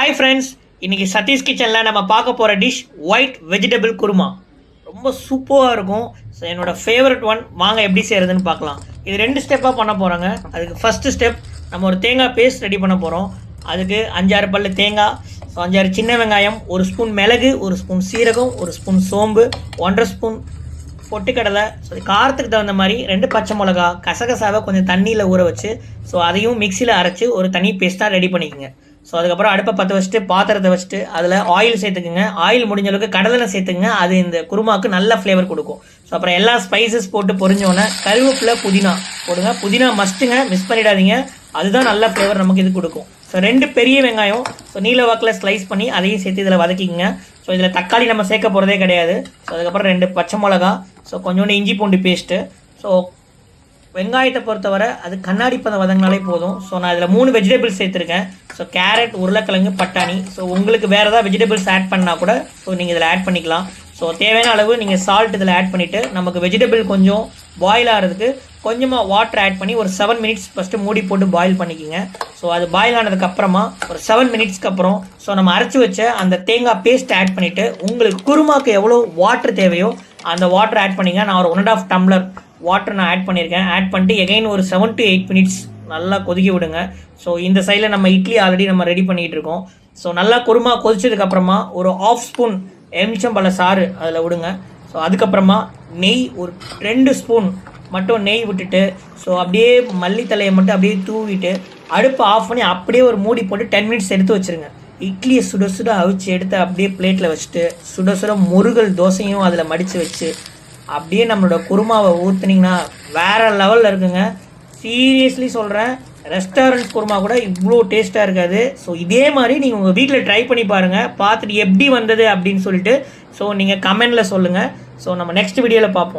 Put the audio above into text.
Hi friends இன்னைக்கு சதீஷ் கிச்சனில் நம்ம பார்க்க போகிற டிஷ் ஒயிட் வெஜிடபிள் குருமா. ரொம்ப சூப்பராக இருக்கும். ஸோ என்னோடய ஃபேவரட் ஒன் வாங்க எப்படி செய்கிறதுன்னு பார்க்கலாம். இது ரெண்டு ஸ்டெப்பாக பண்ண போகிறோங்க அதுக்கு ஃபஸ்ட்டு ஸ்டெப் நம்ம ஒரு தேங்காய் பேஸ்ட் ரெடி பண்ண போகிறோம் அதுக்கு அஞ்சாறு பல்லு தேங்காய் ஸோ அஞ்சாறு சின்ன வெங்காயம் ஒரு ஸ்பூன் மிளகு ஒரு ஸ்பூன் சீரகம் ஒரு ஸ்பூன் சோம்பு ஒன்றரை ஸ்பூன் பொட்டுக்கடலை. ஸோ காரத்துக்கு தகுந்த மாதிரி ரெண்டு பச்சை மிளகா கசகசாவை கொஞ்சம் தண்ணியில் ஊற வச்சு ஸோ அதையும் மிக்சியில் அரைச்சி ஒரு தனி பேஸ்ட்டாக ரெடி பண்ணிக்கோங்க. ஸோ அதுக்கப்புறம் அடுப்பை பற்ற வச்சுட்டு பாத்திரத்தை வச்சுட்டு அதில் ஆயில் சேர்த்துக்குங்க. ஆயில் முடிஞ்ச அளவுக்கு கடலை சேர்த்துக்குங்க. அது இந்த குருமாவுக்கு நல்ல ஃப்ளேவர் கொடுக்கும். ஸோ அப்புறம் எல்லா ஸ்பைசஸ் போட்டு பொரிஞ்சோன்னே கருவேப்பிலை புதினா போடுங்க. புதினா மஸ்ட்டுங்க மிஸ் பண்ணிடாதீங்க. அதுதான் நல்ல ஃப்ளேவர் நமக்கு இது கொடுக்கும். ஸோ ரெண்டு பெரிய வெங்காயம். ஸோ நீல வாக்கில் ஸ்லைஸ் பண்ணி அதையும் சேர்த்து இதில் வதக்கிக்கங்க. ஸோ இதில் தக்காளி நம்ம சேர்க்க போகிறதே கிடையாது. ஸோ அதுக்கப்புறம் ரெண்டு பச்சை மிளகா. ஸோ கொஞ்சோண்டு இஞ்சி பூண்டு பேஸ்ட்டு ஸோ வெங்காயத்தை பொறுத்தவரை அது கண்ணாடி பதம் வதங்கினாலே போதும். ஸோ நான் இதில் மூணு வெஜிடபிள்ஸ் சேர்த்துருக்கேன். ஸோ கேரட் உருளைக்கிழங்கு பட்டாணி. ஸோ உங்களுக்கு வேறு ஏதாவது வெஜிடபிள்ஸ் ஆட் பண்ணால் கூட ஸோ நீங்கள் இதில் ஆட் பண்ணிக்கலாம். ஸோ தேவையான அளவு நீங்கள் சால்ட் இதில் ஆட் பண்ணிவிட்டு நமக்கு வெஜிடபிள் கொஞ்சம் பாயில் ஆகிறதுக்கு கொஞ்சமாக வாட்டர் ஆட் பண்ணி ஒரு செவன் மினிட்ஸ் ஃபஸ்ட்டு மூடி போட்டு பாயில் பண்ணிக்கிங்க. ஸோ அது பாயில் ஆனதுக்கப்புறமா ஒரு செவன் மினிட்ஸ்க்கு அப்புறம் ஸோ நம்ம அரைச்சி வச்ச அந்த தேங்காய் பேஸ்ட் ஆட் பண்ணிவிட்டு உங்களுக்கு குருமாக்கு எவ்வளோ வாட்டர் தேவையோ அந்த வாட்டர் ஆட் பண்ணிங்க. நான் ஒரு one and half tumbler water நான் ஆட் பண்ணியிருக்கேன் ஆட் பண்ணிட்டு எகைன் ஒரு செவன் டு எயிட் மினிட்ஸ் நல்லா கொதிக்க விடுங்க. ஸோ இந்த சைடில் நம்ம இட்லி ஆல்ரெடி நம்ம ரெடி பண்ணிகிட்டு இருக்கோம். ஸோ நல்லா குருமா கொதிச்சதுக்கப்புறமா ஒரு ஆஃப் ஸ்பூன் எலுமிச்சம்பழ சாறு அதில் விடுங்க. ஸோ அதுக்கப்புறமா நெய் ஒரு ரெண்டு ஸ்பூன் மட்டும் நெய் விட்டுட்டு ஸோ அப்படியே மல்லித்தலையை மட்டும் அப்படியே தூவிட்டு அடுப்பை ஆஃப் பண்ணி அப்படியே ஒரு மூடி போட்டு டென் மினிட்ஸ் எடுத்து வச்சுருங்க. இட்லியை சுட சுட அவிச்சு எடுத்து அப்படியே பிளேட்டில் வச்சுட்டு சுட சுட முருகல் தோசையும் அதில் மடித்து வச்சு அப்படியே நம்மளோட குருமாவை ஊற்றுனீங்கன்னா வேற லெவலில் இருக்குங்க. சீரியஸ்லி சொல்கிறேன் ரெஸ்டாரண்ட் குருமா கூட இவ்வளோ டேஸ்ட்டாக இருக்காது. ஸோ இதே மாதிரி நீங்கள் உங்கள் வீட்டில் ட்ரை பண்ணி பாருங்கள் பார்த்துட்டு எப்படி வந்தது அப்படின்னு சொல்லிட்டு ஸோ நீங்கள் கமெண்டில் சொல்லுங்கள் ஸோ நம்ம நெக்ஸ்ட் வீடியோவில் பார்ப்போம்.